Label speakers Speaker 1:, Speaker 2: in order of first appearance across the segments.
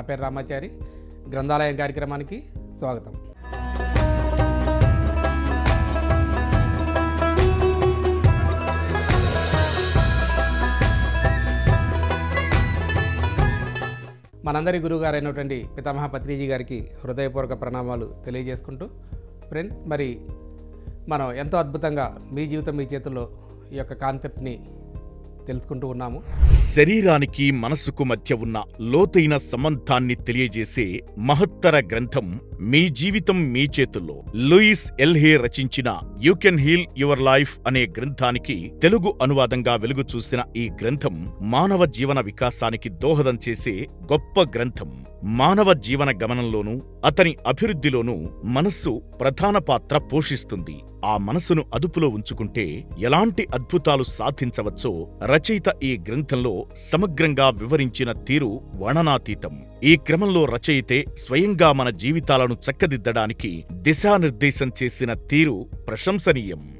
Speaker 1: నా పేరు రామాచారి. గ్రంథాలయం కార్యక్రమానికి స్వాగతం. మనందరి గురువుగారు పితామహ పత్రిజీ గారికి హృదయపూర్వక ప్రణామాలు తెలియజేసుకుంటూ ఫ్రెండ్స్ మరి మనం ఎంతో అద్భుతంగా మీ జీవితం మీ చేతుల్లో ఈ యొక్క కాన్సెప్ట్ని తెలుసుకుంటూ ఉన్నాము.
Speaker 2: శరీరానికి మనసుకు మధ్య ఉన్న లోతైన సంబంధాన్ని తెలియజేసే మహత్తర గ్రంథం మీ జీవితం మీ చేతుల్లో. లూయిస్ ఎల్హే రచించిన you can heal your life అనే గ్రంథానికి తెలుగు అనువాదంగా వెలుగు చూసిన ఈ గ్రంథం మానవ జీవన వికాసానికి దోహదం చేసే గొప్ప గ్రంథం. మానవ జీవన గమనంలోనూ అతని అభివృద్ధిలోనూ మనస్సు ప్రధాన పాత్ర పోషిస్తుంది. ఆ మనసును అదుపులో ఉంచుకుంటే ఎలాంటి అద్భుతాలు సాధించవచ్చో రచయిత ఈ గ్రంథంలో సమగ్రంగా వివరించిన తీరు వర్ణనాతీతం. ఈ క్రమంలో రచయితే స్వయంగా మన జీవితాలను చక్కదిద్దడానికి దిశానిర్దేశం చేసిన తీరు ప్రశంసనీయం.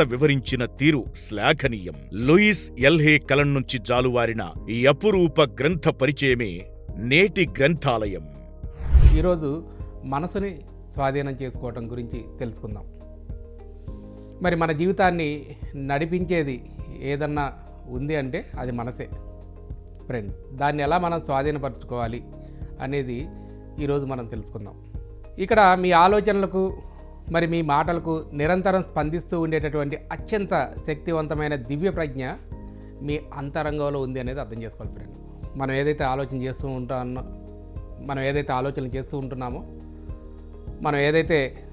Speaker 2: వివరించిన తీరు శ్లాఘనీయం. లూయిస్ ఎల్హే కలం నుంచి జాలువారిన ఈ అపురూప గ్రంథ పరిచయమే నేటి గ్రంథాలయం.
Speaker 1: ఈరోజు మనసుని స్వాధీనం చేసుకోవటం గురించి తెలుసుకుందాం. మరి మన జీవితాన్ని నడిపించేది ఏదన్నా ఉంది అంటే అది మనసే. ఫ్రెండ్స్ దాన్ని ఎలా మనం స్వాధీనపరచుకోవాలి అనేది ఈరోజు మనం తెలుసుకుందాం. ఇక్కడ మీ ఆలోచనలకు మరి మీ మాటలకు నిరంతరం స్పందిస్తూ ఉండేటటువంటి అత్యంత శక్తివంతమైన దివ్య ప్రజ్ఞ మీ అంతరంగంలో ఉంది అనేది అర్థం చేసుకోవాలి ఫ్రెండ్. మనం ఏదైతే ఆలోచన చేస్తూ ఉంటామో మనం ఏదైతే ఆలోచనలు చేస్తూ ఉంటున్నామో మనం ఏదైతే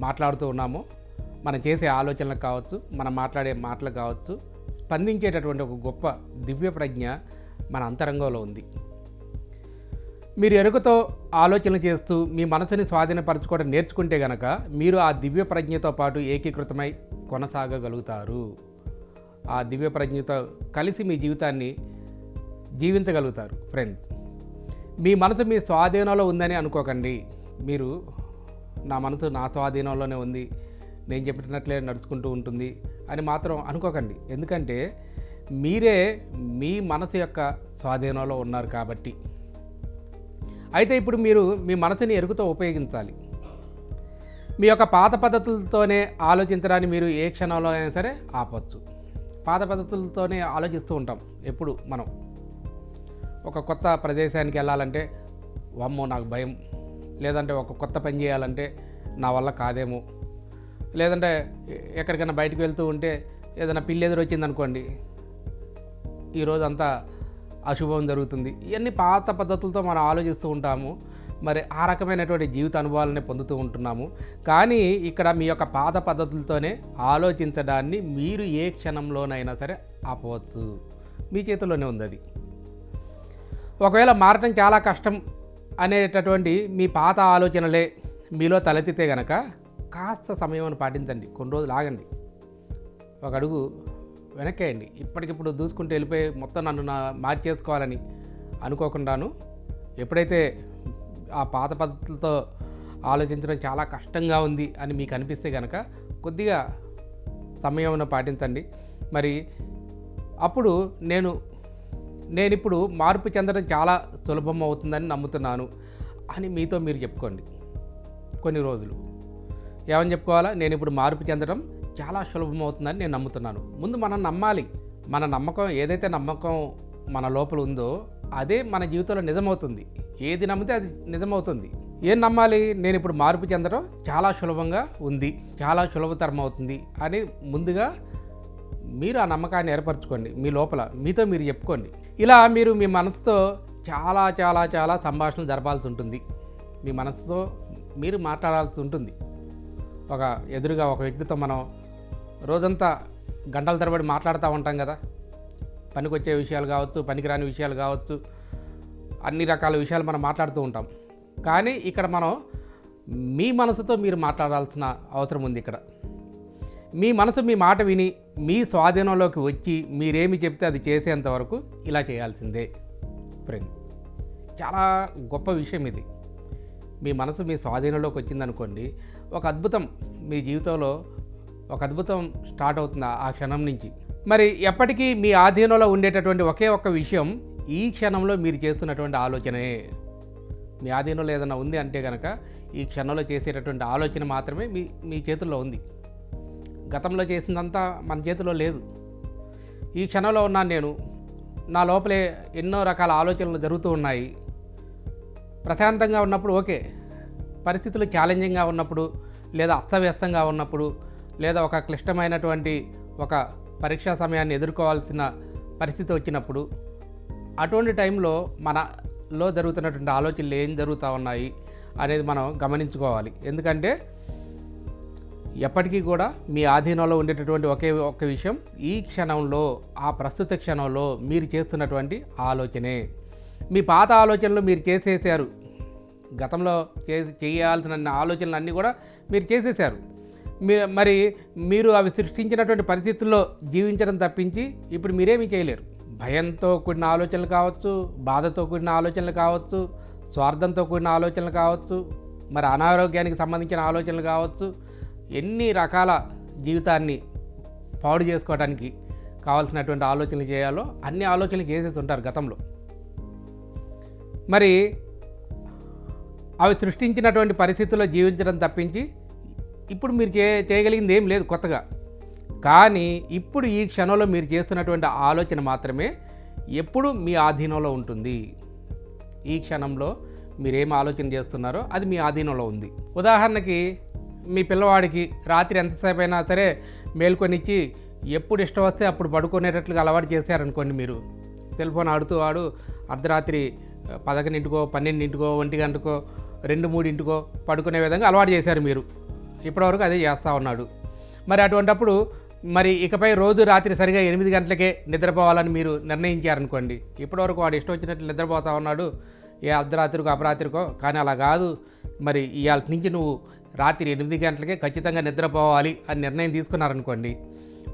Speaker 1: మాట్లాడుతూ ఉన్నామో మనం చేసే ఆలోచనలకు కావచ్చు మనం మాట్లాడే మాటలకు కావచ్చు స్పందించేటటువంటి ఒక గొప్ప దివ్య ప్రజ్ఞ మన అంతరంగంలో ఉంది. మీరు ఎరుకతో ఆలోచనలు చేస్తూ మీ మనసుని స్వాధీనపరచుకోవడం నేర్చుకుంటే గనక మీరు ఆ దివ్య ప్రజ్ఞతో పాటు ఏకీకృతమై కొనసాగగలుగుతారు. ఆ దివ్య ప్రజ్ఞతో కలిసి మీ జీవితాన్ని జీవించగలుగుతారు ఫ్రెండ్స్ మీ మనసు మీ స్వాధీనంలో ఉందని అనుకోకండి. మీరు నా మనసు నా స్వాధీనంలోనే ఉంది నేను చెప్పినట్లే నడుచుకుంటూ ఉంటుంది అని మాత్రం అనుకోకండి. ఎందుకంటే మీరే మీ మనసు యొక్క స్వాధీనంలో ఉన్నారు కాబట్టి. అయితే ఇప్పుడు మీరు మీ మనసుని ఎరుకుతో ఉపయోగించాలి. మీ యొక్క పాత పద్ధతులతోనే ఆలోచించడాన్ని మీరు ఏ క్షణంలో అయినా సరే ఆపవచ్చు పాత పద్ధతులతోనే ఆలోచిస్తూ ఉంటాం. ఎప్పుడు? మనం. ఒక కొత్త ప్రదేశానికి వెళ్ళాలంటే వమ్మో నాకు భయం. లేదంటే ఒక కొత్త పని చేయాలంటే నా వల్ల కాదేమో. లేదంటే ఎక్కడికైనా బయటకు వెళ్తూ ఉంటే ఏదైనా పిల్లి ఎదురు వచ్చిందనుకోండి ఈరోజంతా అశుభం జరుగుతుంది. ఇవన్నీ పాత పద్ధతులతో మనం ఆలోచిస్తూ ఉంటాము. మరి ఆ రకమైనటువంటి జీవిత అనుభవాలనే పొందుతూ ఉంటున్నాము. కానీ ఇక్కడ మీ యొక్క పాత పద్ధతులతోనే ఆలోచించడాన్ని మీరు ఏ క్షణంలోనైనా సరే ఆపవచ్చు. మీ చేతిలోనే ఉంది అది. ఒకవేళ మారటం చాలా కష్టం అనేటటువంటి మీ పాత ఆలోచనలే మీలో తలెత్తితే గనక కాస్త సమయం పాటించండి. కొన్ని రోజులు ఆగండి. ఒక అడుగు వెనక్కేయండి. ఇప్పటికిప్పుడు దూసుకుంటూ వెళ్ళిపోయి మొత్తం నన్ను నా మార్చేసుకోవాలని అనుకోకుండాను ఎప్పుడైతే ఆ పాత పద్ధతులతో ఆలోచించడం చాలా కష్టంగా ఉంది అని మీకు అనిపిస్తే కనుక కొద్దిగా సమయం పాటించండి. మరి అప్పుడు నేను నేను ఇప్పుడు మార్పు చెందడం చాలా సులభం అవుతుందని నమ్ముతున్నాను అని మీతో మీరు చెప్పుకోండి. కొన్ని రోజులు. ఏమని చెప్పుకోవాలా? నేను ఇప్పుడు మార్పు చెందడం చాలా సులభం అవుతుందని నేను నమ్ముతున్నాను. ముందు మనం నమ్మాలి. మన నమ్మకం ఏదైతే నమ్మకం మన లోపల ఉందో అదే మన జీవితంలో నిజమవుతుంది. ఏది నమ్మితే అది నిజమవుతుంది. ఏం నమ్మాలి? నేను ఇప్పుడు మార్పు చెందడం చాలా సులభంగా ఉంది. చాలా సులభతరం అవుతుంది అని ముందుగా మీరు ఆ నమ్మకాన్ని ఏర్పరచుకోండి. మీ లోపల మీతో మీరు చెప్పుకోండి. ఇలా మీరు మీ మనసుతో చాలా చాలా చాలా సంభాషణలు జరపాల్సి ఉంటుంది. మీ మనసుతో మీరు మాట్లాడాల్సి ఉంటుంది. ఒక ఎదురుగా ఒక వ్యక్తితో మనం రోజంతా గంటల తరబడి మాట్లాడుతూ ఉంటాం కదా. పనికొచ్చే విషయాలు కావచ్చు పనికిరాని విషయాలు కావచ్చు అన్ని రకాల విషయాలు మనం మాట్లాడుతూ ఉంటాం. కానీ ఇక్కడ మనం మీ మనసుతో మీరు మాట్లాడాల్సిన అవసరం ఉంది ఇక్కడ. మీ మనసు మీ మాట విని మీ స్వాధీనంలోకి వచ్చి మీరేమి చెప్తే అది చేసేంత వరకు ఇలా చేయాల్సిందే ఫ్రెండ్ చాలా గొప్ప విషయం ఇది. మీ మనసు మీ స్వాధీనంలోకి వచ్చిందనుకోండి ఒక అద్భుతం మీ జీవితంలో ఒక అద్భుతం స్టార్ట్ అవుతుంది ఆ- క్షణం నుంచి. మరి ఎప్పటికీ మీ ఆధీనంలో ఉండేటటువంటి ఒకే ఒక్క విషయం ఈ క్షణంలో మీరు చేస్తున్నటువంటి ఆలోచనే. మీ ఆధీనంలో ఏదైనా ఉంది అంటే కనుక ఈ క్షణంలో చేసేటటువంటి ఆలోచన మాత్రమే మీ మీ చేతుల్లో ఉంది. గతంలో చేసిందంతా మన చేతిలో లేదు. ఈ క్షణంలో ఉన్నాను నేను. నా లోపలే ఎన్నో రకాల ఆలోచనలు జరుగుతూ ఉన్నాయి. ప్రశాంతంగా ఉన్నప్పుడు ఓకే. పరిస్థితులు ఛాలెంజింగ్గా ఉన్నప్పుడు లేదా అస్తవ్యస్తంగా ఉన్నప్పుడు లేదా ఒక క్లిష్టమైనటువంటి ఒక పరీక్షా సమయాన్ని ఎదుర్కోవాల్సిన పరిస్థితి వచ్చినప్పుడు అటువంటి టైంలో మనలో జరుగుతున్నటువంటి ఆలోచనలు ఏం జరుగుతూ ఉన్నాయి అనేది మనం గమనించుకోవాలి. ఎందుకంటే ఎప్పటికీ కూడా మీ ఆధీనంలో ఉండేటటువంటి ఒకే ఒక విషయం ఈ క్షణంలో ఆ ప్రస్తుత క్షణంలో మీరు చేస్తున్నటువంటి ఆలోచనే. మీ పాత ఆలోచనలు మీరు చేసేసారు. గతంలో చే చేయాల్సిన ఆలోచనలు అన్నీ కూడా మీరు చేసేసారు. మరి మీరు అవి సృష్టించినటువంటి పరిస్థితుల్లో జీవించడం తప్పించి ఇప్పుడు మీరేమీ చేయలేరు. భయంతో కూడిన ఆలోచనలు కావచ్చు బాధతో కూడిన ఆలోచనలు కావచ్చు స్వార్థంతో కూడిన ఆలోచనలు కావచ్చు మరి అనారోగ్యానికి సంబంధించిన ఆలోచనలు కావచ్చు ఎన్ని రకాల జీవితాన్ని పాడు చేసుకోవడానికి కావాల్సినటువంటి ఆలోచనలు చేయాలో అన్ని ఆలోచనలు చేసేసి ఉంటారు గతంలో. మరి అవి సృష్టించినటువంటి పరిస్థితుల్లో జీవించడం తప్పించి ఇప్పుడు మీరు చే చేయగలిగింది ఏం లేదు కొత్తగా. కానీ ఇప్పుడు ఈ క్షణంలో మీరు చేస్తున్నటువంటి ఆలోచన మాత్రమే ఎప్పుడు మీ ఆధీనంలో ఉంటుంది. ఈ క్షణంలో మీరేం ఆలోచన చేస్తున్నారో అది మీ ఆధీనంలో ఉంది. ఉదాహరణకి మీ పిల్లవాడికి రాత్రి ఎంతసేపు అయినా సరే మేల్కొనిచ్చి ఎప్పుడు ఇష్టం వస్తే అప్పుడు పడుకునేటట్లుగా అలవాటు చేశారనుకోండి మీరు. సెల్ ఫోన్ ఆడుతూ ఆడు అర్ధరాత్రి పదకొండింటికో పన్నెండింటికో ఒంటి గంటకో రెండు మూడింటికో పడుకునే విధంగా అలవాటు చేశారు మీరు. ఇప్పటివరకు అదే చేస్తూ ఉన్నాడు. మరి అటువంటప్పుడు మరి ఇకపై రోజు రాత్రి సరిగా ఎనిమిది గంటలకే నిద్రపోవాలని మీరు నిర్ణయించారనుకోండి. ఇప్పటివరకు వాడు ఇష్టం వచ్చినట్లు నిద్రపోతూ ఉన్నాడు. ఏ అర్ధరాత్రికో అపరాత్రికో కానీ అలా కాదు. మరి ఇవాళ నుంచి నువ్వు రాత్రి ఎనిమిది గంటలకే ఖచ్చితంగా నిద్రపోవాలి అని నిర్ణయం తీసుకున్నారనుకోండి.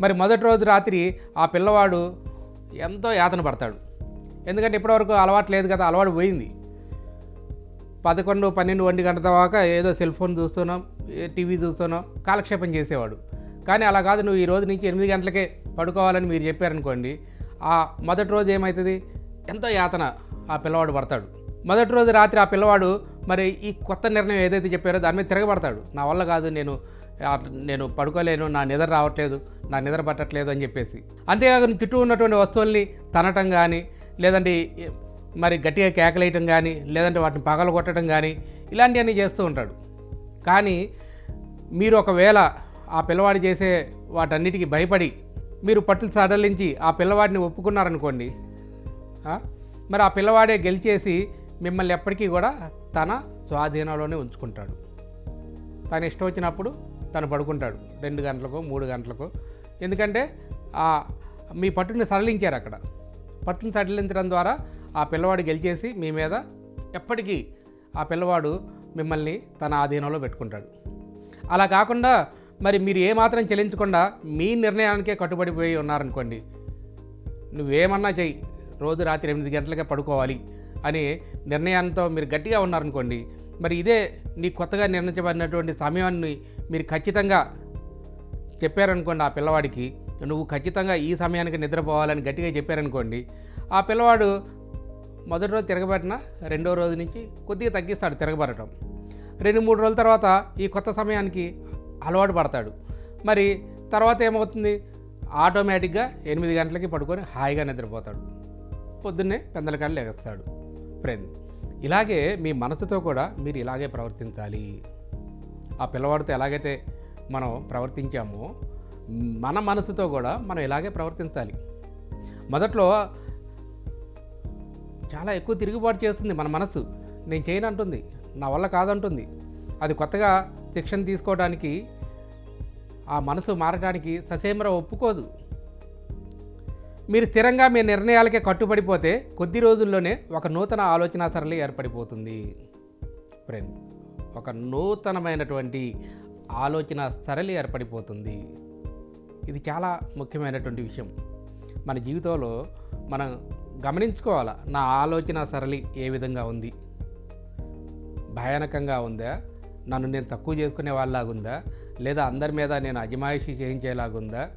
Speaker 1: మరి మొదటి రోజు రాత్రి ఆ పిల్లవాడు ఎంతో యాతన పడతాడు. ఎందుకంటే ఇప్పటివరకు అలవాటు లేదు కదా అలవాటు పోయింది. పదకొండు పన్నెండు ఒంటి గంట దాకా ఏదో సెల్ ఫోన్ చూస్తున్నాం. టీవీ చూస్తానో కాలక్షేపం చేసేవాడు. కానీ అలా కాదు నువ్వు ఈ రోజు నుంచి ఎనిమిది గంటలకే పడుకోవాలని మీరు చెప్పారనుకోండి ఆ మొదటి రోజు ఏమవుతుంది ఎంతో యాతన ఆ పిల్లవాడు పడతాడు. మొదటి రోజు రాత్రి ఆ పిల్లవాడు మరి ఈ కొత్త నిర్ణయం ఏదైతే చెప్పారో దాని మీద తిరగబడతాడు. నా వల్ల కాదు నేను నేను పడుకోలేను నా నిద్ర రావట్లేదు నా నిద్ర పట్టట్లేదు అని చెప్పేసి. అంతేకాక చుట్టూ ఉన్నటువంటి వస్తువుల్ని తనటం కానీ లేదంటే మరి గట్టిగా కేకలేయటం కానీ లేదంటే వాటిని పగలగొట్టడం కానీ ఇలాంటివన్నీ చేస్తూ ఉంటాడు. కానీ మీరు ఒకవేళ ఆ పిల్లవాడు చేసే వాటన్నిటికీ భయపడి మీరు పట్టులు సడలించి ఆ పిల్లవాడిని ఒప్పుకున్నారనుకోండి మరి ఆ పిల్లవాడే గెలిచేసి మిమ్మల్ని ఎప్పటికీ కూడా తన స్వాధీనంలోనే ఉంచుకుంటాడు. తన ఇష్టం వచ్చినప్పుడు తను పడుకుంటాడు రెండు గంటలకో మూడు గంటలకో. ఎందుకంటే ఆ మీ పట్టుని సడలించారు అక్కడ. పట్టుని సడలించడం ద్వారా ఆ పిల్లవాడు గెలిచేసి మీ మీద ఎప్పటికీ ఆ పిల్లవాడు మిమ్మల్ని తన ఆధీనంలో పెట్టుకుంటాడు. అలా కాకుండా మరి మీరు ఏమాత్రం చెల్లించకుండా మీ నిర్ణయానికే కట్టుబడిపోయి ఉన్నారనుకోండి నువ్వేమన్నా చెయ్యి రోజు రాత్రి ఎనిమిది గంటలకే పడుకోవాలి అనే నిర్ణయంతో మీరు గట్టిగా ఉన్నారనుకోండి మరి ఇదే నీ కొత్తగా నిర్ణయించబడినటువంటి సమయాన్ని మీరు ఖచ్చితంగా చెప్పారనుకోండి ఆ పిల్లవాడికి నువ్వు ఖచ్చితంగా ఈ సమయానికి నిద్రపోవాలని గట్టిగా చెప్పారనుకోండి ఆ పిల్లవాడు మొదటి రోజు తిరగబడిన రెండో రోజు నుంచి కొద్దిగా తగ్గిస్తాడు తిరగబడటం. రెండు మూడు రోజుల తర్వాత ఈ కొత్త సమయానికి అలవాటు పడతాడు. మరి తర్వాత ఏమవుతుంది? ఆటోమేటిక్గా ఎనిమిది గంటలకి పడుకొని హాయిగా నిద్రపోతాడు. పొద్దున్నే పెందల కాళ్ళు ఫ్రెండ్. ఇలాగే మీ మనసుతో కూడా మీరు ఇలాగే ప్రవర్తించాలి. ఆ పిల్లవాడితో ఎలాగైతే మనం ప్రవర్తించామో మన మనసుతో కూడా మనం ఇలాగే ప్రవర్తించాలి. మొదట్లో చాలా ఎక్కువ తిరుగుబాటు చేస్తుంది మన మనసు. నేను చేయను అంటుంది. నా వల్ల కాదంటుంది. అది కొత్తగా శిక్షణ తీసుకోవడానికి ఆ మనసు మారడానికి ససేమర ఒప్పుకోదు. మీరు స్థిరంగా మీ నిర్ణయాలకే కట్టుబడిపోతే కొద్ది రోజుల్లోనే ఒక నూతన ఆలోచన సరళి ఏర్పడిపోతుంది. ఫ్రెండ్ ఒక నూతనమైనటువంటి ఆలోచన సరళి ఏర్పడిపోతుంది. ఇది చాలా ముఖ్యమైనటువంటి విషయం. మన జీవితంలో మనం గమనించుకోవాలా నా ఆలోచన సరళి ఏ విధంగా ఉంది? భయానకంగా ఉందా? నన్ను నేను తక్కువ చేసుకునే వాళ్ళలాగుందా లేదా అందరి మీద నేను అజమాయిషి చేయించేలాగుందా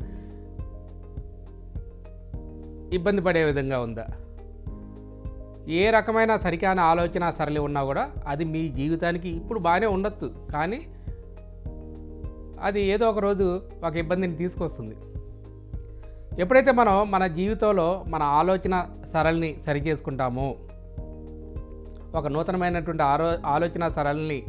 Speaker 1: ఇబ్బంది పడే విధంగా ఉందా? ఏ రకమైన సరికాని ఆలోచన సరళి ఉన్నా కూడా అది మీ జీవితానికి ఇప్పుడు బాగానే ఉండొచ్చు. కానీ అది ఏదో ఒక రోజు ఒక ఇబ్బందిని తీసుకొస్తుంది. ఎప్పుడైతే మనం మన జీవితంలో మన ఆలోచన సరళిని సరి చేసుకుంటామో ఒక నూతనమైనటువంటి ఆరో ఆలోచన సరళిని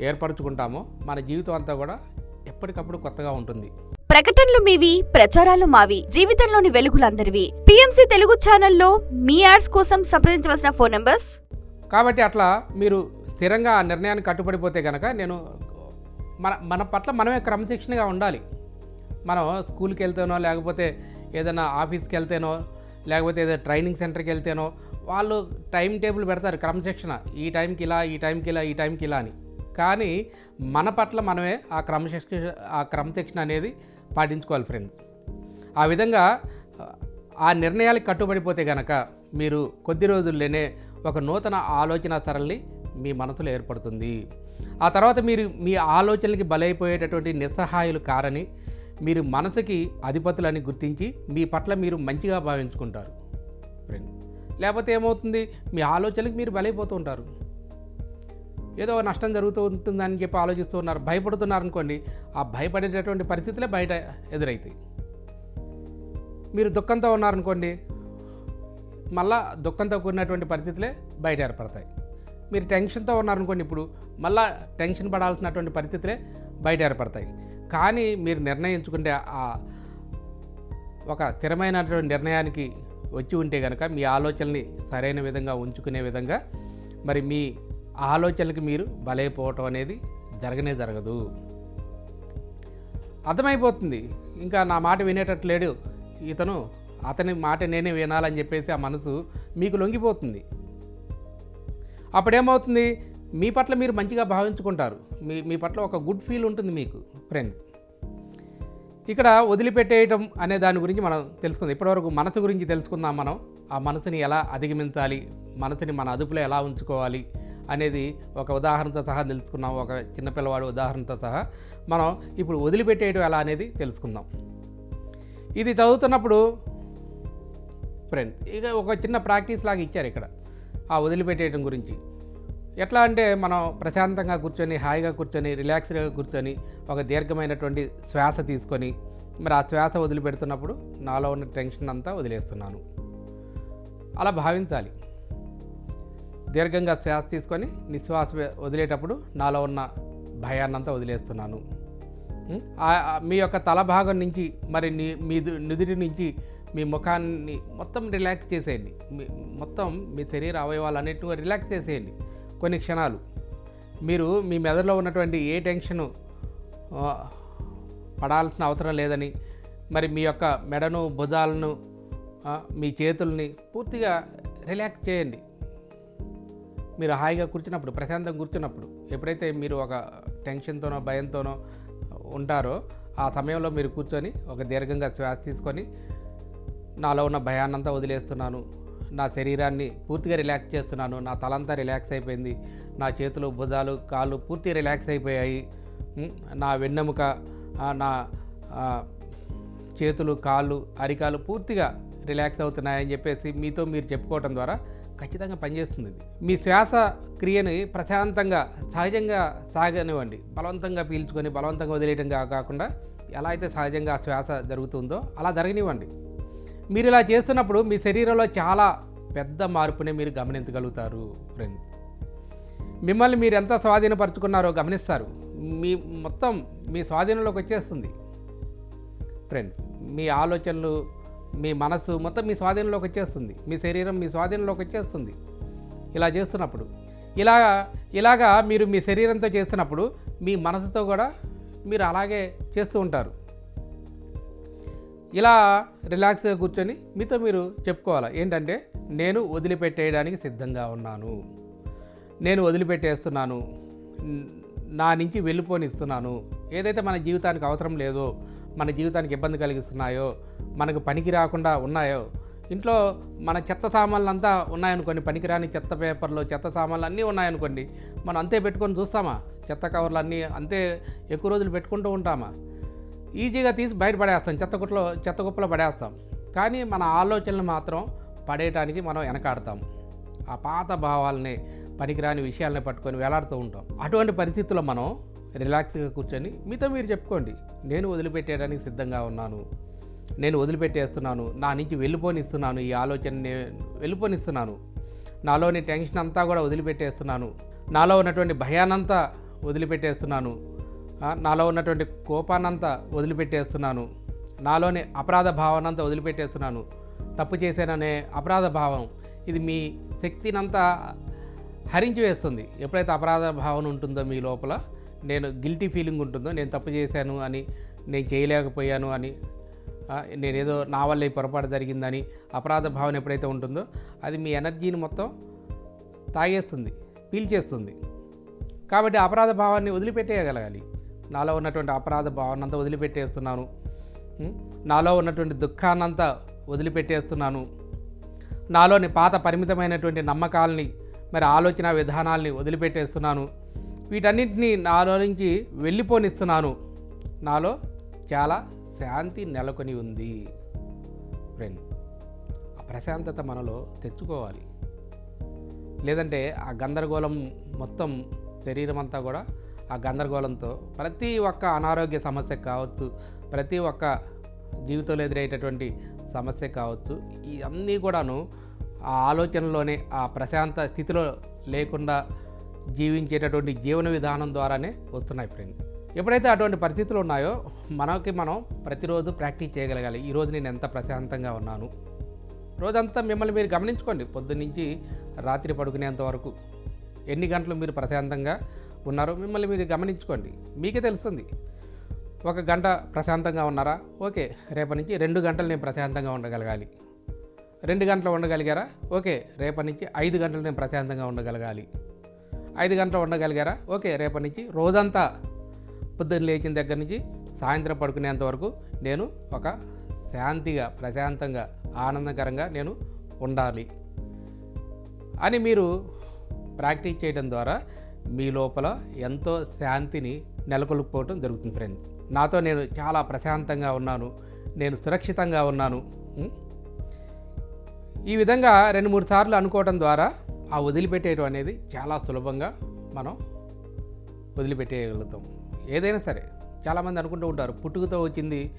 Speaker 1: ఏర్పరచుకుంటామో మన జీవితం అంతా కూడా ఎప్పటికప్పుడు కొత్తగా ఉంటుంది.
Speaker 3: ప్రకటనలు మీవి ప్రచారాలు మావి జీవితంలోని వెలుగులందరివి. పిఎంసి తెలుగు ఛానల్లో మీ యాడ్స్ కోసం సంప్రదించవలసిన ఫోన్ నంబర్స్?
Speaker 1: కాబట్టి అట్లా మీరు స్థిరంగా ఆ నిర్ణయానికి కట్టుబడిపోతే కనుక నేను మన మన పట్ల మనమే క్రమశిక్షణగా ఉండాలి. మనం స్కూల్కి వెళ్తేనో లేకపోతే ఏదైనా ఆఫీస్కి వెళ్తేనో లేకపోతే ఏదైనా ట్రైనింగ్ సెంటర్కి వెళ్తేనో వాళ్ళు టైం టేబుల్ పెడతారు క్రమశిక్షణ. ఈ టైంకి ఇలా ఈ టైంకి ఇలా ఈ టైంకి ఇలా అని. కానీ మన పట్ల మనమే ఆ క్రమశిక్షణ ఆ క్రమశిక్షణ అనేది పాటించుకోవాలి ఫ్రెండ్స్. ఆ విధంగా ఆ నిర్ణయాలకు కట్టుబడిపోతే గనక మీరు కొద్ది రోజుల్లోనే ఒక నూతన ఆలోచన సరళి మీ మనసులో ఏర్పడుతుంది. ఆ తర్వాత మీరు మీ ఆలోచనలకి బలైపోయేటటువంటి నిస్సహాయులు కారని మీరు మనసుకి అధిపతులని గుర్తించి మీ పట్ల మీరు మంచిగా భావించుకుంటారు. ఫ్రెండ్ లేకపోతే ఏమవుతుంది? మీ ఆలోచనలకు మీరు బలైపోతూ ఉంటారు ఏదో నష్టం జరుగుతూ ఉంటుందని చెప్పి ఆలోచిస్తూ ఉన్నారు భయపడుతున్నారు అనుకోండి ఆ భయపడేటటువంటి పరిస్థితులే బయట ఎదురవుతాయి మీరు దుఃఖంతో ఉన్నారనుకోండి మళ్ళా దుఃఖంతో కూడినటువంటి పరిస్థితులే బయట ఏర్పడతాయి. మీరు టెన్షన్తో ఉన్నారనుకోండి ఇప్పుడు మళ్ళా టెన్షన్ పడాల్సినటువంటి పరిస్థితులే బయట ఏర్పడతాయి. కానీ మీరు నిర్ణయించుకుంటే ఆ ఒక స్థిరమైనటువంటి నిర్ణయానికి వచ్చి ఉంటే కనుక మీ ఆలోచనని సరైన విధంగా ఉంచుకునే విధంగా మరి మీ ఆలోచనలకు మీరు బలైపోవటం అనేది జరగనే జరగదు. అర్థమైపోతుంది. ఇంకా నా మాట వినేటట్లేడు ఇతను అతని మాట నేనే వినాలని చెప్పేసి ఆ మనసు మీకు లొంగిపోతుంది. అప్పుడేమవుతుంది? మీ పట్ల మీరు మంచిగా భావించుకుంటారు. మీ మీ పట్ల ఒక గుడ్ ఫీల్ ఉంటుంది మీకు ఫ్రెండ్స్ ఇక్కడ వదిలిపెట్టేయటం అనే దాని గురించి మనం తెలుసుకుందాం. ఇప్పటివరకు మనసు గురించి తెలుసుకుందాం మనం. ఆ మనసుని ఎలా అధిగమించాలి? మనసుని మన అదుపులో ఎలా ఉంచుకోవాలి? అనేది ఒక ఉదాహరణతో సహా తెలుసుకున్నాం. ఒక చిన్నపిల్లవాడు ఉదాహరణతో సహా మనం ఇప్పుడు వదిలిపెట్టేయడం ఎలా అనేది తెలుసుకుందాం. ఇది చదువుతున్నప్పుడు ఫ్రెండ్ ఇక ఒక చిన్న ప్రాక్టీస్ లాగా ఇచ్చారు ఇక్కడ. ఆ వదిలిపెట్టేయడం గురించి. ఎట్లా అంటే మనం ప్రశాంతంగా కూర్చొని హాయిగా కూర్చొని రిలాక్స్డ్గా కూర్చొని ఒక దీర్ఘమైనటువంటి శ్వాస తీసుకొని మరి ఆ శ్వాస వదిలిపెడుతున్నప్పుడు నాలో ఉన్న టెన్షన్ అంతా వదిలేస్తున్నాను. అలా భావించాలి. దీర్ఘంగా శ్వాస తీసుకొని నిశ్వాస వదిలేటప్పుడు నాలో ఉన్న భయాన్నంతా వదిలేస్తున్నాను. మీ యొక్క తల భాగం నుంచి మరి నీ మీ దు- నుంచి మీ ముఖాన్ని మొత్తం రిలాక్స్ చేసేయండి. మొత్తం మీ శరీర అవయవాలన్నిటిని రిలాక్స్ చేసేయండి. కొన్ని క్షణాలు. మీరు మీ మెదడులో ఉన్నటువంటి ఏ టెన్షను పడాల్సిన అవసరం లేదని మరి మీ యొక్క మెడను భుజాలను మీ చేతుల్ని పూర్తిగా రిలాక్స్ చేయండి. మీరు హాయిగా కూర్చున్నప్పుడు ప్రశాంతంగా కూర్చున్నప్పుడు ఎప్పుడైతే మీరు ఒక టెన్షన్తోనో భయంతోనో ఉంటారో ఆ సమయంలో మీరు కూర్చొని ఒక దీర్ఘంగా శ్వాస తీసుకొని నాలో ఉన్న భయాన్నంతా వదిలేస్తున్నాను. నా శరీరాన్ని పూర్తిగా రిలాక్స్ చేస్తున్నాను. నా తలంతా రిలాక్స్ అయిపోయింది. నా చేతులు భుజాలు కాళ్ళు పూర్తిగా రిలాక్స్ అయిపోయాయి. నా వెన్నెముక నా చేతులు కాళ్ళు అరికాలు పూర్తిగా రిలాక్స్ అవుతున్నాయని చెప్పేసి మీతో మీరు చెప్పుకోవటం ద్వారా ఖచ్చితంగా పనిచేస్తుంది ఇది. మీ శ్వాస క్రియని ప్రశాంతంగా సహజంగా సాగనివ్వండి. బలవంతంగా పీల్చుకొని బలవంతంగా వదిలేయడం కాకుండా ఎలా అయితే సహజంగా శ్వాస జరుగుతుందో అలా జరగనివ్వండి. మీరు ఇలా చేస్తున్నప్పుడు మీ శరీరంలో చాలా పెద్ద మార్పుని మీరు గమనించగలుగుతారు ఫ్రెండ్స్ మిమ్మల్ని మీరు ఎంత స్వాధీనపరుచుకున్నారో గమనిస్తారు. మీ మొత్తం మీ స్వాధీనంలోకి వచ్చేస్తుంది. ఫ్రెండ్స్ మీ ఆలోచనలు మీ మనసు మొత్తం మీ స్వాధీనంలోకి వచ్చేస్తుంది. మీ శరీరం మీ స్వాధీనంలోకి వచ్చేస్తుంది. ఇలా చేస్తున్నప్పుడు ఇలాగా ఇలాగా మీరు మీ శరీరంతో చేస్తున్నప్పుడు మీ మనసుతో కూడా మీరు అలాగే చేస్తూ ఉంటారు. ఇలా రిలాక్స్గా కూర్చొని మీతో మీరు చెప్పుకోవాలి? ఏంటంటే నేను వదిలిపెట్టేయడానికి సిద్ధంగా ఉన్నాను. నేను వదిలిపెట్టేస్తున్నాను. నా నుంచి వెళ్ళిపోనిస్తున్నాను. ఏదైతే మన జీవితానికి అవసరం లేదో మన జీవితానికి ఇబ్బంది కలిగిస్తున్నాయో మనకు పనికి రాకుండా ఉన్నాయో ఇంట్లో మన చెత్త సామాన్లు అంతా ఉన్నాయనుకోండి పనికిరాని చెత్త పేపర్లు చెత్త సామాన్లు అన్నీ ఉన్నాయనుకోండి మనం అంతే పెట్టుకొని చూస్తామా? చెత్త కవర్లు అన్నీ అంతే ఎక్కువ రోజులు పెట్టుకుంటూ ఉంటామా? ఈజీగా తీసి బయట పడేస్తాం చెత్త కుట్లో చెత్త కుప్పలో పడేస్తాం. కానీ మన ఆలోచనలు మాత్రం పడేయటానికి మనం వెనకాడతాం. ఆ పాత భావాలని పనికిరాని విషయాలని పట్టుకొని వేలాడుతూ ఉంటాం. అటువంటి పరిస్థితుల్లో మనం రిలాక్స్గా కూర్చొని మీతో మీరు చెప్పుకోండి. నేను వదిలిపెట్టేయడానికి సిద్ధంగా ఉన్నాను. నేను వదిలిపెట్టేస్తున్నాను. నా నుంచి వెళ్ళిపోనిస్తున్నాను. ఈ ఆలోచనని వెళ్ళిపోనిస్తున్నాను. నాలోని టెన్షన్ అంతా కూడా వదిలిపెట్టేస్తున్నాను. నాలో ఉన్నటువంటి భయానంతా వదిలిపెట్టేస్తున్నాను. నాలో ఉన్నటువంటి కోపాన్నంతా వదిలిపెట్టేస్తున్నాను. నాలోని అపరాధ భావనంతా వదిలిపెట్టేస్తున్నాను. తప్పు చేశాననే అపరాధ భావం ఇది మీ శక్తినంతా హరించి వేస్తుంది. ఎప్పుడైతే అపరాధ భావన ఉంటుందో మీ లోపల నేను గిల్టీ ఫీలింగ్ ఉంటుందో నేను తప్పు చేశాను అని నేను చేయలేకపోయాను అని నేనేదో నా వల్ల ఈ పొరపాటు జరిగిందని అపరాధ భావన ఎప్పుడైతే ఉంటుందో అది మీ ఎనర్జీని మొత్తం తాగేస్తుంది పీల్చేస్తుంది. కాబట్టి అపరాధ భావాన్ని వదిలిపెట్టేయగలగాలి. నాలో ఉన్నటువంటి అపరాధ భావనంతా వదిలిపెట్టేస్తున్నాను. నాలో ఉన్నటువంటి దుఃఖాన్నంతా వదిలిపెట్టేస్తున్నాను. నాలోని పాత పరిమితమైనటువంటి నమ్మకాలని మరి ఆలోచన విధానాల్ని వదిలిపెట్టేస్తున్నాను. వీటన్నింటినీ నాలో నుంచి వెళ్ళిపోనిస్తున్నాను. నాలో చాలా శాంతి నెలకొని ఉంది. ఫ్రెండ్ ఆ ప్రశాంతత మనలో తెచ్చుకోవాలి. లేదంటే ఆ గందరగోళం మొత్తం శరీరం అంతా కూడా ఆ గందరగోళంతో ప్రతి ఒక్క అనారోగ్య సమస్య కావచ్చు ప్రతి ఒక్క జీవితంలో ఎదురయ్యేటటువంటి సమస్య కావచ్చు ఇవన్నీ కూడాను ఆ ఆలోచనలోనే ఆ ప్రశాంత స్థితిలో లేకుండా జీవించేటటువంటి జీవన విధానం ద్వారానే వస్తున్నాయి ఫ్రెండ్ ఎప్పుడైతే అటువంటి పరిస్థితులు ఉన్నాయో మనకి మనం ప్రతిరోజు ప్రాక్టీస్ చేయగలగాలి. ఈరోజు నేను ఎంత ప్రశాంతంగా ఉన్నాను? రోజంతా మిమ్మల్ని మీరు గమనించుకోండి. పొద్దున్నుంచి రాత్రి పడుకునేంత వరకు ఎన్ని గంటలు మీరు ప్రశాంతంగా ఉన్నారో. మిమ్మల్ని మీరు గమనించుకోండి. మీకే తెలుస్తుంది. ఒక గంట ప్రశాంతంగా ఉన్నారా? ఓకే. రేపటి నుంచి రెండు గంటలు నేను ప్రశాంతంగా ఉండగలగాలి. రెండు గంటలు ఉండగలిగారా? ఓకే. రేపటి నుంచి ఐదు గంటలు నేను ప్రశాంతంగా ఉండగలగాలి. ఐదు గంటలు ఉండగలిగారా? ఓకే. రేపటి నుంచి రోజంతా పొద్దున్న లేచిన దగ్గర నుంచి సాయంత్రం పడుకునేంత వరకు నేను ఒక శాంతిగా ప్రశాంతంగా ఆనందకరంగా నేను ఉండాలి. అని మీరు ప్రాక్టీస్ చేయడం ద్వారా మీ లోపల ఎంతో శాంతిని నెలకొల్పుకోవటం జరుగుతుంది ఫ్రెండ్స్. నాతో నేను చాలా ప్రశాంతంగా ఉన్నాను. నేను సురక్షితంగా ఉన్నాను. ఈ విధంగా రెండు మూడు సార్లు అనుకోవటం ద్వారా ఆ వదిలిపెట్టేయడం అనేది చాలా సులభంగా మనం వదిలిపెట్టేయగలుగుతాం. ఏదైనా సరే చాలామంది అనుకుంటూ ఉంటారు పుట్టుకతో వచ్చింది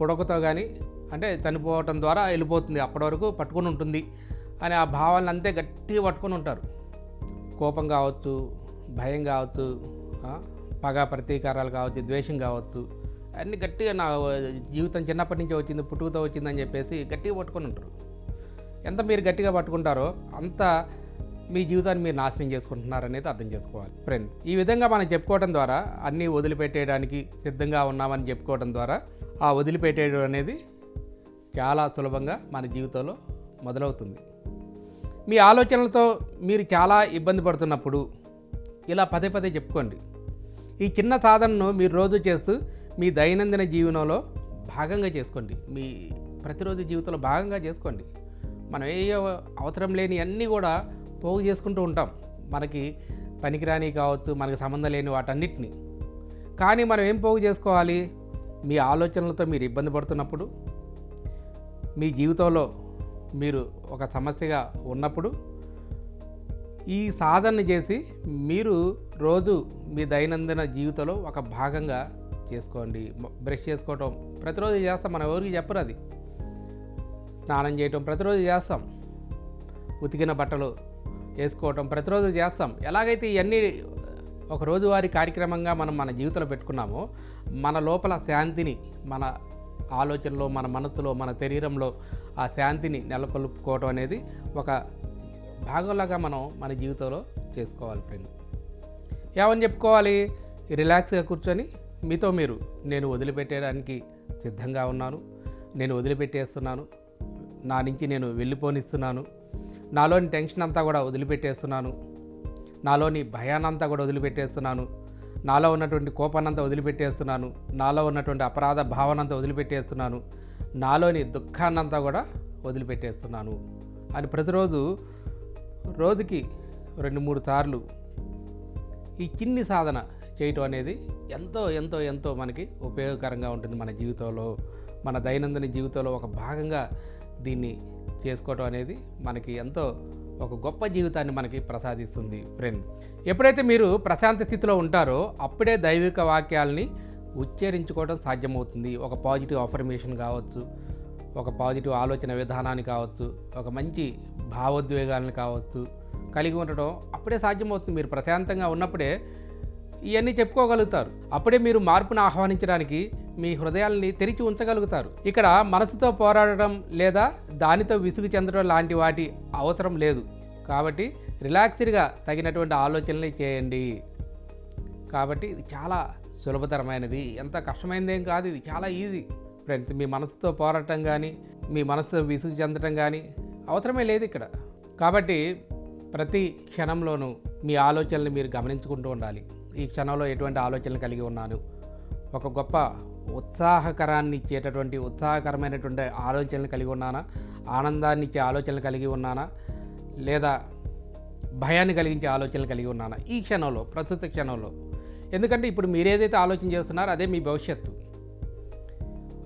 Speaker 1: పుడకతో కానీ అంటే చనిపోవటం ద్వారా వెళ్ళిపోతుంది అప్పటి వరకు పట్టుకొని ఉంటుంది అని ఆ భావాలను అంతే గట్టిగా పట్టుకొని ఉంటారు. కోపం కావచ్చు భయం కావచ్చు పగ ప్రతీకారాలు కావచ్చు ద్వేషం కావచ్చు అన్నీ గట్టిగా నా జీవితం చిన్నప్పటి నుంచి వచ్చింది పుట్టుకతో వచ్చిందని చెప్పేసి గట్టిగా పట్టుకొని ఉంటారు. ఎంత మీరు గట్టిగా పట్టుకుంటారో అంత మీ జీవితాన్ని మీరు నాశనం చేసుకుంటున్నారు అనేది అర్థం చేసుకోవాలి. ఫ్రెండ్స్ ఈ విధంగా మనం చెప్పుకోవడం ద్వారా అన్నీ వదిలిపెట్టేయడానికి సిద్ధంగా ఉన్నామని చెప్పుకోవడం ద్వారా ఆ వదిలిపెట్టేయడం అనేది చాలా సులభంగా మన జీవితంలో మొదలవుతుంది. మీ ఆలోచనలతో మీరు చాలా ఇబ్బంది పడుతున్నప్పుడు ఇలా పదే పదే చెప్పుకోండి. ఈ చిన్న సాధనను మీరు రోజు చేస్తూ మీ దైనందిన జీవనంలో భాగంగా చేసుకోండి. మీ ప్రతిరోజు జీవితంలో భాగంగా చేసుకోండి. మనం ఏ అవసరం లేని అన్నీ కూడా పోగు చేసుకుంటూ ఉంటాం. మనకి పనికిరాని కావచ్చు మనకి సంబంధం లేని వాటన్నిటిని. కానీ మనం ఏం పోగు చేసుకోవాలి? మీ ఆలోచనలతో మీరు ఇబ్బంది పడుతున్నప్పుడు మీ జీవితంలో మీరు ఒక సమస్యగా ఉన్నప్పుడు ఈ సాధన చేసి మీరు రోజు మీ దైనందిన జీవితంలో ఒక భాగంగా చేసుకోండి. బ్రష్ చేసుకోవటం ప్రతిరోజు చేస్తాం. మనం ఎవరికి చెప్పరు అది. స్నానం చేయటం ప్రతిరోజు చేస్తాం. ఉతికిన బట్టలు వేసుకోవటం ప్రతిరోజు చేస్తాం. ఎలాగైతే ఇవన్నీ ఒక రోజువారీ కార్యక్రమంగా మనం మన జీవితంలో పెట్టుకున్నామో మన లోపల శాంతిని మన ఆలోచనలో మన మనసులో మన శరీరంలో ఆ శాంతిని నెలకొల్పుకోవటం అనేది ఒక భాగంలాగా మనం మన జీవితంలో చేసుకోవాలి ఫ్రెండ్స్ ఏమని చెప్పుకోవాలి? రిలాక్స్గా కూర్చొని మీతో మీరు నేను వదిలిపెట్టేయడానికి సిద్ధంగా ఉన్నాను. నేను వదిలిపెట్టేస్తున్నాను. నా నుంచి నేను వెళ్ళిపోనిస్తున్నాను. నాలోని టెన్షన్ అంతా కూడా వదిలిపెట్టేస్తున్నాను. నాలోని భయానంతా కూడా వదిలిపెట్టేస్తున్నాను. నాలో ఉన్నటువంటి కోపానంతా వదిలిపెట్టేస్తున్నాను. నాలో ఉన్నటువంటి అపరాధ భావనంతా వదిలిపెట్టేస్తున్నాను. నాలోని దుఃఖాన్నంతా కూడా వదిలిపెట్టేస్తున్నాను. అని ప్రతిరోజు రోజుకి రెండు మూడు సార్లు ఈ చిన్ని సాధన చేయటం అనేది ఎంతో ఎంతో ఎంతో మనకి ఉపయోగకరంగా ఉంటుంది మన జీవితంలో. మన దైనందిన జీవితంలో ఒక భాగంగా దీన్ని చేసుకోవటం అనేది మనకి ఎంతో ఒక గొప్ప జీవితాన్ని మనకి ప్రసాదిస్తుంది ఫ్రెండ్స్. ఎప్పుడైతే మీరు ప్రశాంత స్థితిలో ఉంటారో అప్పుడే దైవిక వాక్యాలని ఉచ్చరించుకోవడం సాధ్యమవుతుంది. ఒక పాజిటివ్ అఫర్మేషన్ కావచ్చు ఒక పాజిటివ్ ఆలోచన విధానాన్ని కావచ్చు ఒక మంచి భావోద్వేగాలను కావచ్చు కలిగి ఉండటం అప్పుడే సాధ్యమవుతుంది. మీరు ప్రశాంతంగా ఉన్నప్పుడే ఇవన్నీ చెప్పుకోగలుగుతారు. అప్పుడే మీరు మార్పును ఆహ్వానించడానికి మీ హృదయాల్ని తెరిచి ఉంచగలుగుతారు. ఇక్కడ మనసుతో పోరాడటం లేదా దానితో విసుగు చెందడం లాంటి వాటి అవసరం లేదు. కాబట్టి రిలాక్స్డ్గా తగినటువంటి ఆలోచనలు చేయండి. కాబట్టి ఇది చాలా సులభతరమైనది. ఎంత కష్టమైనదేం కాదు. ఇది చాలా ఈజీ. ఫ్రెండ్స్ మీ మనసుతో పోరాటం కానీ మీ మనసుతో విసుగు చెందటం కానీ అవసరమే లేదు ఇక్కడ. కాబట్టి ప్రతి క్షణంలోనూ మీ ఆలోచనలు మీరు గమనించుకుంటూ ఉండాలి. ఈ క్షణంలో ఎటువంటి ఆలోచనలు కలిగి ఉన్నాను? ఒక గొప్ప ఉత్సాహకరాన్ని ఇచ్చేటటువంటి ఉత్సాహకరమైనటువంటి ఆలోచనలు కలిగి ఉన్నానా? ఆనందాన్ని ఇచ్చే ఆలోచనలు కలిగి ఉన్నానా? లేదా భయాన్ని కలిగించే ఆలోచనలు కలిగి ఉన్నానా? ఈ క్షణంలో ప్రస్తుత క్షణంలో. ఎందుకంటే ఇప్పుడు మీరు ఏదైతే ఆలోచన చేస్తున్నారో అదే మీ భవిష్యత్తు.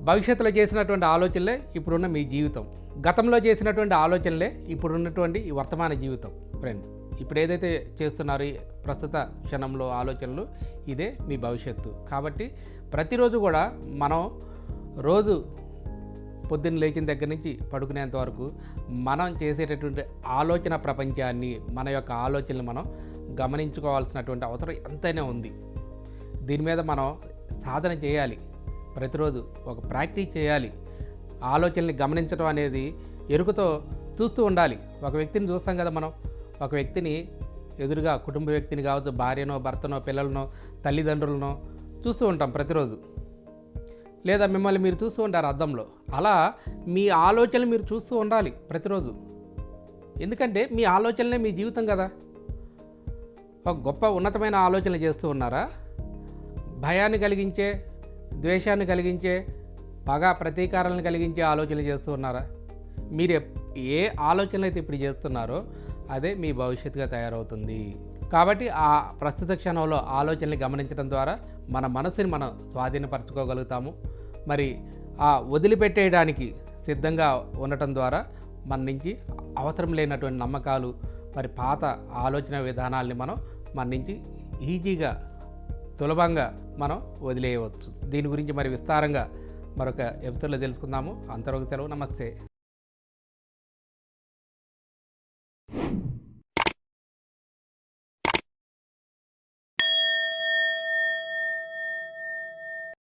Speaker 1: భవిష్యత్తులో చేసినటువంటి ఆలోచనలే ఇప్పుడున్న మీ జీవితం. గతంలో చేసినటువంటి ఆలోచనలే ఇప్పుడున్నటువంటి ఈ వర్తమాన జీవితం. ఫ్రెండ్ ఇప్పుడు ఏదైతే చేస్తున్నారో ఈ ప్రస్తుత క్షణంలో ఆలోచనలు ఇదే మీ భవిష్యత్తు. కాబట్టి ప్రతిరోజు కూడా మనం రోజు పొద్దున్న లేచిన దగ్గర నుంచి పడుకునేంత వరకు మనం చేసేటటువంటి ఆలోచన ప్రపంచాన్ని మన యొక్క ఆలోచనలు మనం గమనించుకోవాల్సినటువంటి అవసరం ఎంతైనా ఉంది. దీని మీద మనం సాధన చేయాలి. ప్రతిరోజు ఒక ప్రాక్టీస్ చేయాలి. ఆలోచనల్ని గమనించడం అనేది ఎరుకతో చూస్తూ ఉండాలి. ఒక వ్యక్తిని చూస్తాం కదా మనం. ఒక వ్యక్తిని ఎదురుగా కుటుంబ వ్యక్తిని కావచ్చు భార్యనో భర్తనో పిల్లలనో తల్లిదండ్రులనో చూస్తూ ఉంటాం ప్రతిరోజు. లేదా మిమ్మల్ని మీరు చూస్తూ ఉంటారు అద్దంలో. అలా మీ ఆలోచనలు మీరు చూస్తూ ఉండాలి ప్రతిరోజు. ఎందుకంటే మీ ఆలోచనలే మీ జీవితం కదా. ఒక గొప్ప ఉన్నతమైన ఆలోచనలు చేస్తూ ఉన్నారా? భయాన్ని కలిగించే ద్వేషాన్ని కలిగించే పగ ప్రతీకారాలను కలిగించే ఆలోచనలు చేస్తున్నారా? మీరు ఏ ఆలోచనలు అయితే ఇప్పుడు చేస్తున్నారో అదే మీ భవిష్యత్తుగా తయారవుతుంది. కాబట్టి ఆ ప్రస్తుత క్షణంలో ఆలోచనలు గమనించడం ద్వారా మన మనసుని మనం స్వాధీనపరచుకోగలుగుతాము. మరి ఆ వదిలిపెట్టేయడానికి సిద్ధంగా ఉండటం ద్వారా మన నుంచి అవసరం లేనటువంటి నమ్మకాలు మరి పాత ఆలోచన విధానాల్ని మనం మన నుంచి ఈజీగా సులభంగా మనం వదిలేయవచ్చు. దీని గురించి మరి విస్తారంగా మరొక ఎపిసోడ్లో తెలుసుకుందాము. అంతవరకు సెలవు. నమస్తే.